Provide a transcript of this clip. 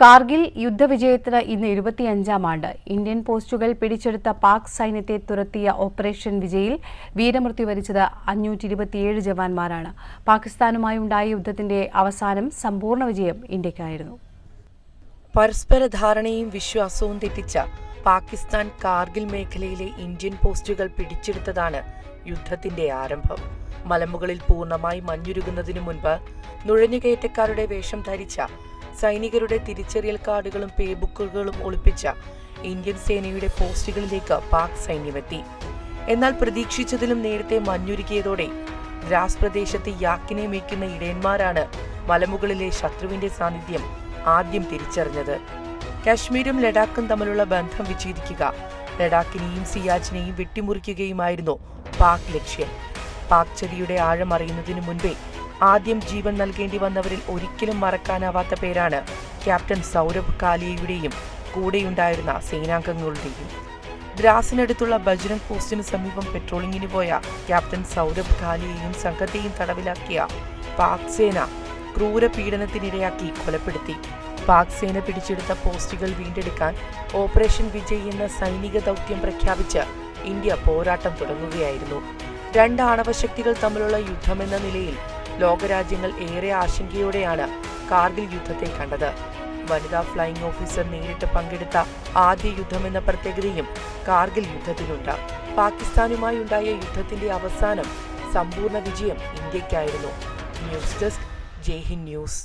കാർഗിൽ യുദ്ധവിജയത്തിന് ഇന്ന് ഇരുപത്തിയഞ്ചാം ആണ്ട്. ഇന്ത്യൻ പോസ്റ്റുകൾ പിടിച്ചെടുത്ത പാക് സൈന്യത്തെ തുരത്തിയ ഓപ്പറേഷൻ വിജയിൽ വീരമൃത്യു വരിച്ചത് അഞ്ഞൂറ്റി ഇരുപത്തിയേഴ് ജവാന്മാരാണ് യുദ്ധത്തിന്റെ അവസാനം സമ്പൂർണ വിജയം ഇന്ത്യക്കായിരുന്നു. പരസ്പര ധാരണയും വിശ്വാസവും തെറ്റിച്ച പാകിസ്ഥാൻ കാർഗിൽ മേഖലയിലെ ഇന്ത്യൻ പോസ്റ്റുകൾ പിടിച്ചെടുത്തതാണ് യുദ്ധത്തിന്റെ ആരംഭം. മലമുകളിൽ പൂർണമായി മഞ്ഞുരുകുന്നതിനു മുൻപ് നുഴഞ്ഞുകയറ്റക്കാരുടെ വേഷം ധരിച്ച സൈനികരുടെ തിരിച്ചറിയൽ കാർഡുകളും പേബുക്കുകളും ഒളിപ്പിച്ച ഇന്ത്യൻ സേനയുടെ പോസ്റ്റുകളിലേക്ക് പാക് സൈന്യമെത്തി. എന്നാൽ പ്രതീക്ഷിച്ചതിലും നേരത്തെ മഞ്ഞുരുകിയതോടെ ദ്രാസ് പ്രദേശത്ത് യാക്കിനെ മേയ്ക്കുന്ന ഇടയന്മാരാണ് മലമുകളിലെ ശത്രുവിന്റെ സാന്നിധ്യം ആദ്യം തിരിച്ചറിഞ്ഞത്. കാശ്മീരും ലഡാക്കും തമ്മിലുള്ള ബന്ധം വിച്ഛേദിക്കുക ലഡാക്കിനെയും സിയാച്ചിനെയും വെട്ടിമുറിക്കുകയുമായിരുന്നു പാക് ലക്ഷ്യം. പാക് ചതിയുടെ ആഴം അറിയുന്നതിനു മുൻപേ ആദ്യം ജീവൻ നൽകേണ്ടി വന്നവരിൽ ഒരിക്കലും മറക്കാനാവാത്ത പേരാണ് ക്യാപ്റ്റൻ സൗരഭ് കാലിയയുടെയും കൂടെയുണ്ടായിരുന്ന സേനാംഗങ്ങളുടെയും. ദ്രാസിനടുത്തുള്ള ബജ്രംഗ് പോസ്റ്റിന് സമീപം പെട്രോളിങ്ങിന് പോയ ക്യാപ്റ്റൻ സൗരഭ് ഖാലിയെയും സംഘത്തെയും തടവിലാക്കിയ പാക് സേന ക്രൂര പീഡനത്തിനിരയാക്കി കൊലപ്പെടുത്തി. പാക് സേന പിടിച്ചെടുത്ത പോസ്റ്റുകൾ വീണ്ടെടുക്കാൻ ഓപ്പറേഷൻ വിജയ് എന്ന സൈനിക ദൗത്യം പ്രഖ്യാപിച്ച് ഇന്ത്യ പോരാട്ടം തുടങ്ങുകയായിരുന്നു. രണ്ട് ആണവശക്തികൾ തമ്മിലുള്ള യുദ്ധമെന്ന നിലയിൽ ലോകരാജ്യങ്ങൾ ഏറെ ആശങ്കയോടെയാണ് കാർഗിൽ യുദ്ധത്തെ കണ്ടത്. വനിതാ ഫ്ലൈയിംഗ് ഓഫീസർ നേരിട്ട് പങ്കെടുത്ത ആദ്യ യുദ്ധമെന്ന പ്രത്യേകതയും കാർഗിൽ യുദ്ധത്തിനുണ്ട് പാകിസ്ഥാനുമായി ഉണ്ടായ യുദ്ധത്തിന്റെ അവസാനം സമ്പൂർണ വിജയം ഇന്ത്യക്കായിരുന്നു ന്യൂസ് ഡെസ്ക് ജയ്ഹിന്ദ് ന്യൂസ്.